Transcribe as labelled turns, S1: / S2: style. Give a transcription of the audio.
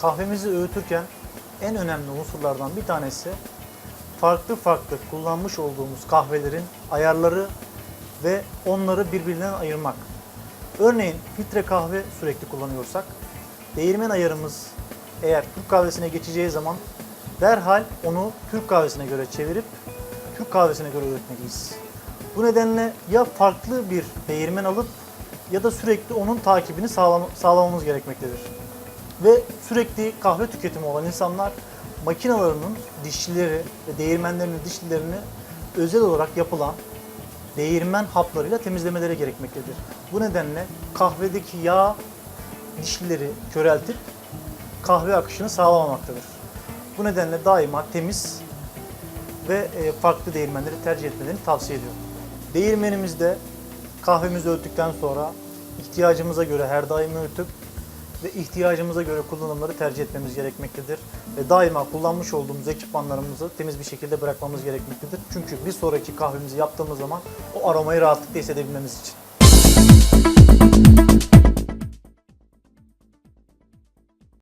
S1: kahvemizi öğütürken en önemli unsurlardan bir tanesi farklı farklı kullanmış olduğumuz kahvelerin ayarları ve onları birbirinden ayırmak. Örneğin filtre kahve sürekli kullanıyorsak değirmen ayarımız eğer Türk kahvesine geçeceği zaman derhal onu Türk kahvesine göre çevirip Türk kahvesine göre öğütmeliyiz. Bu nedenle ya farklı bir değirmen alıp ya da sürekli onun takibini sağlam- sağlamamız gerekmektedir. Ve sürekli kahve tüketimi olan insanlar makinalarının dişlileri ve değirmenlerinin dişlilerini özel olarak yapılan değirmen haplarıyla temizlemeleri gerekmektedir. Bu nedenle kahvedeki yağ dişlileri köreltip kahve akışını sağlamamaktadır. Bu nedenle daima temiz ve e, farklı değirmenleri tercih etmelerini tavsiye ediyorum. Değirmenimizde kahvemizi öğüttükten sonra ihtiyacımıza göre her daim öğütüp ve ihtiyacımıza göre kullanımları tercih etmemiz gerekmektedir. Ve daima kullanmış olduğumuz ekipmanlarımızı temiz bir şekilde bırakmamız gerekmektedir. Çünkü bir sonraki kahvemizi yaptığımız zaman o aromayı rahatlıkla hissedebilmemiz için.